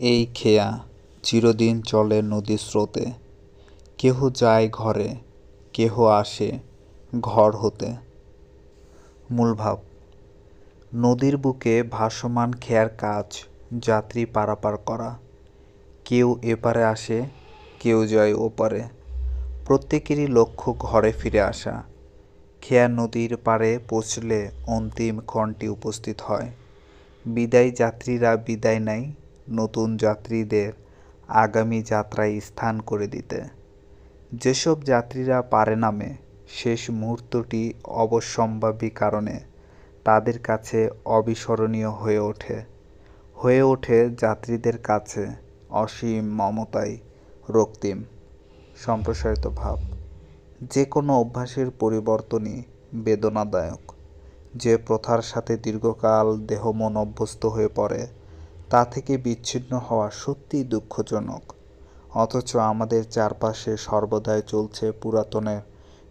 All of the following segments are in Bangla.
এই খেয়া চিরদিন চলে নদীর স্রোতে। কেহ যায় ঘরে, কেহ আসে ঘর হতে। মূলভাব, নদীর বুকে ভাসমান খেয়ার কাজ যাত্রী পারাপার করা। কেউ এপারে আসে, কেউ যায় ওপারে। প্রত্যেকেরই লক্ষ্য ঘরে ফিরে আসা। খেয়া নদীর পাড়ে পৌঁছলে অন্তিম ক্ষণটি উপস্থিত হয়। বিদায় যাত্রীরা বিদায় নেয়। নতুন যাত্রীদের আগামী যাত্রায় স্থান করে দিতে। যেসব যাত্রীরা পারে নামে, শেষ মুহূর্তটি অবশ্যম্ভাবী কারণে তাদের কাছে অবিস্মরণীয় হয়ে ওঠে। হয়ে ওঠে যাত্রীদের কাছে অসীম মমতায় রক্তিম সম্প্রসারিত ভাব। যে কোনো অভ্যাসের পরিবর্তনই বেদনাদায়ক। যে প্রথার সাথে দীর্ঘকাল দেহ মন অভ্যস্ত হয়ে পড়ে তা থেকে বিচ্ছিন্ন হওয়া সত্যিই দুঃখজনক। অথচ আমাদের চারপাশে সর্বদাই চলছে পুরাতনের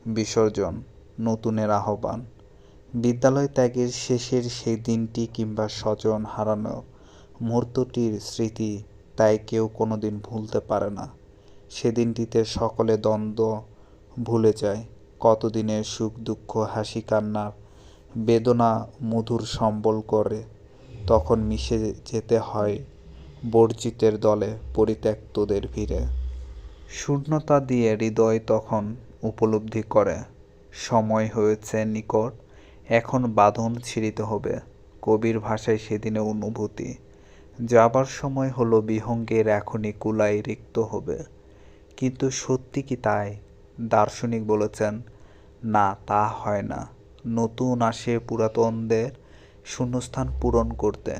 বিসর্জন, নতুনের আহ্বান। বিদ্যালয় ত্যাগের শেষের সেই দিনটি কিংবা স্বজন হারানো মুহূর্তটির স্মৃতি তাই কেউ কোনোদিন ভুলতে পারে না। সেদিনটিতে সকলে দ্বন্দ্ব ভুলে যায়, কতদিনের সুখ দুঃখ হাসি কান্নার বেদনা মধুর সম্বল করে। তখন মিশে যেতে হয় বর্জিতের দলে পরিত্যক্তদের ভিড়ে। শূন্যতা দিয়ে হৃদয় তখন উপলব্ধি করে। সময় হয়েছে নিকট, এখন বাঁধন ছিঁড়িতে হবে। কবির ভাষায় সেদিনে অনুভূতি, যাবার সময় হলো বিহঙ্গের এখনই কুলাই রিক্ত হবে। কিন্তু সত্যি কি তাই? দার্শনিক বলেছেন, না, তা হয় না। নতুন আসে পুরাতনদের শূন্যস্থান পূরণ করতে।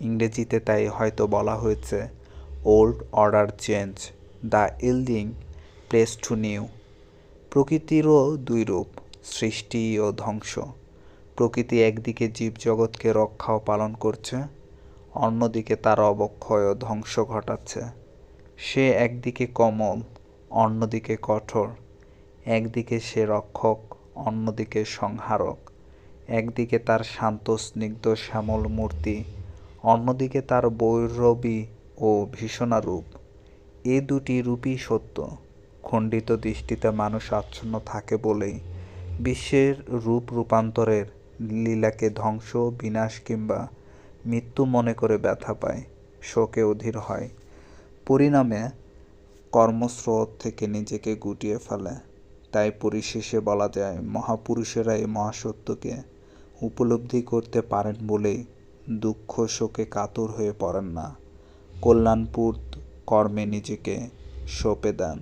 ইংরেজিতে তাই হয়তো বলা হয়েছে old order change the yielding place to new প্রকৃতিরও দুই রূপ সৃষ্টি ও ধ্বংস। প্রকৃতি একদিকে জীবজগৎকে রক্ষা ও পালন করছে, অন্যদিকে তার অবক্ষয় ও ধ্বংস ঘটাচ্ছে। সে একদিকে কমল, অন্যদিকে কঠোর। একদিকে সে রক্ষক, অন্যদিকে সংহারক। একদিকে তার শান্ত, স্নিগ্ধ, শ্যামল মূর্তি, অন্যদিকে তার বৈরবী ও ভীষণা রূপ। এ দুটি রূপই সত্য। খণ্ডিত দৃষ্টিতে মানুষ আচ্ছন্ন থাকে বলেই বিশ্বের রূপ রূপান্তরের লীলাকে ধ্বংস, বিনাশ কিংবা মৃত্যু মনে করে ব্যথা পায়, শোকে অধীর হয়। পরিণামে কর্মস্রোত থেকে নিজেকে গুটিয়ে ফেলে। তাই পরিশেষে বলা যায়, মহাপুরুষেরা এই মহাসত্যকে উপলব্ধি করতে পারেন বলে দুঃখ শোকে কাতর হয়ে পড়েন না। কল্যাণপুর কর্মে নিজেকে সঁপে দেন।